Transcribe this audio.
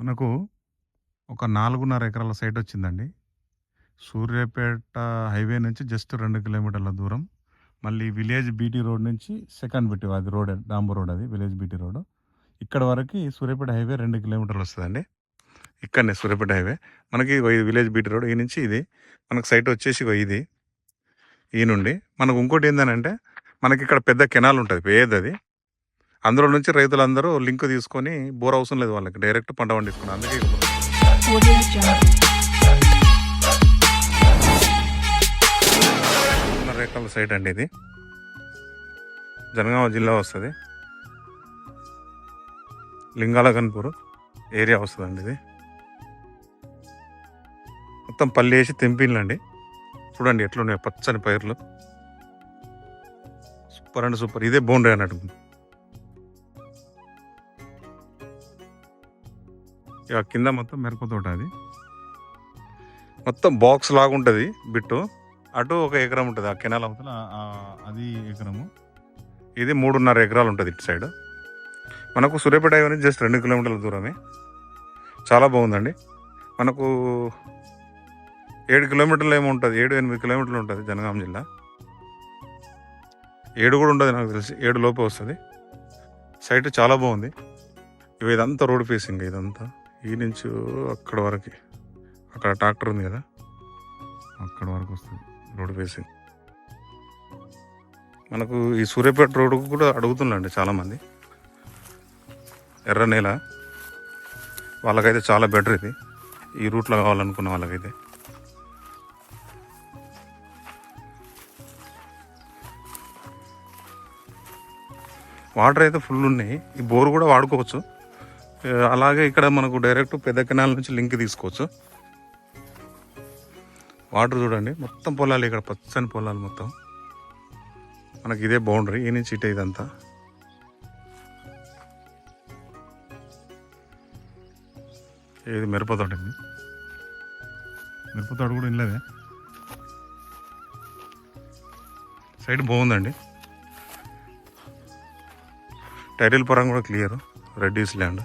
మనకు ఒక నాలుగున్నర ఎకరాల సైట్ వచ్చిందండి. సూర్యాపేట హైవే నుంచి జస్ట్ రెండు కిలోమీటర్ల దూరం. మళ్ళీ విలేజ్ బీటీ రోడ్ నుంచి సెకండ్ బీటీ అది రోడ్ డాంబర్ రోడ్ అది విలేజ్ బీటీ రోడ్. ఇక్కడ వరకు సూర్యాపేట హైవే రెండు కిలోమీటర్లు వస్తుందండి. ఇక్కడనే సూర్యాపేట హైవే. మనకి ఇది విలేజ్ బీటీ రోడ్ ఈ నుంచి ఇది. మనకు సైట్ వచ్చేసి ఇది. ఈ నుండి. మనకు ఇంకోటి ఏంటంటే మనకి ఇక్కడ పెద్ద కెనాల్ ఉంటుంది పేదది అందులో నుంచి రైతులందరూ లింక్ తీసుకొని బోర్ అవసరం లేదు వాళ్ళకి డైరెక్ట్ పంట పండిస్తున్నారు అందుకే రేఖల సైడ్ అండి ఇది. జనగామ జిల్లా వస్తుంది. లింగాలగన్పూర్ ఏరియా వస్తుందండి ఇది. మొత్తం పల్లి వేసి తెంపిళ్ళండి చూడండి ఎట్లున్నాయి పచ్చని పైర్లు. సూపర్ అండి సూపర్. ఇదే బౌండరీ అన్నట్టు. ఇక కింద మొత్తం మిరప తోట అది. మొత్తం బాక్స్ లాగా ఉంటుంది బిట్టు. అటు ఒక ఎకరం ఉంటుంది ఆ కెనాల్ అవతల అది ఎకరము. ఇది మూడున్నర ఎకరాలు ఉంటుంది ఇటు సైడ్. మనకు సూర్యాపేట హైవే జస్ట్ రెండు కిలోమీటర్ల దూరమే. చాలా బాగుందండి. మనకు ఏడు కిలోమీటర్లు ఏమో ఉంటుంది ఏడు ఎనిమిది కిలోమీటర్లు ఉంటుంది జనగాం జిల్లా. ఏడు కూడా ఉంటుంది నాకు తెలిసి ఏడు లోపే వస్తుంది. సైట్ చాలా బాగుంది. ఇవి ఇదంతా రోడ్ ఫేసింగ్ ఇదంతా. ఈ నుంచి అక్కడ వరకు. అక్కడ ట్రాక్టర్ ఉంది కదా? అక్కడ వరకు వస్తుంది రోడ్ ఫేసింగ్. మనకు ఈ సూర్యాపేట రోడ్ కూడా అడుగుతుండండి చాలామంది. ఎర్ర నేల. వాళ్ళకైతే చాలా బెటర్ ఇది. ఈ రూట్లో కావాలనుకున్న వాళ్ళకైతే. వాటర్ అయితే ఫుల్ ఉన్నాయి. ఈ బోర్ కూడా వాడుకోవచ్చు. అలాగే ఇక్కడ మనకు డైరెక్ట్ పెద్ద కెనాల్ నుంచి లింక్ తీసుకోవచ్చు. వాటర్ చూడండి మొత్తం పొలాలు ఇక్కడ పచ్చని పొలాలు మొత్తం. మనకి ఇదే బౌండరీ ఈ నుంచి ఇటే ఇదంతా. ఇది మిరపతోట ఇది? మిరపతోట కూడా ఇల్లదే సైడ్ బాగుందండి. టైటిల్ పరంగా కూడా క్లియర్ రెడ్డీస్ ల్యాండ్.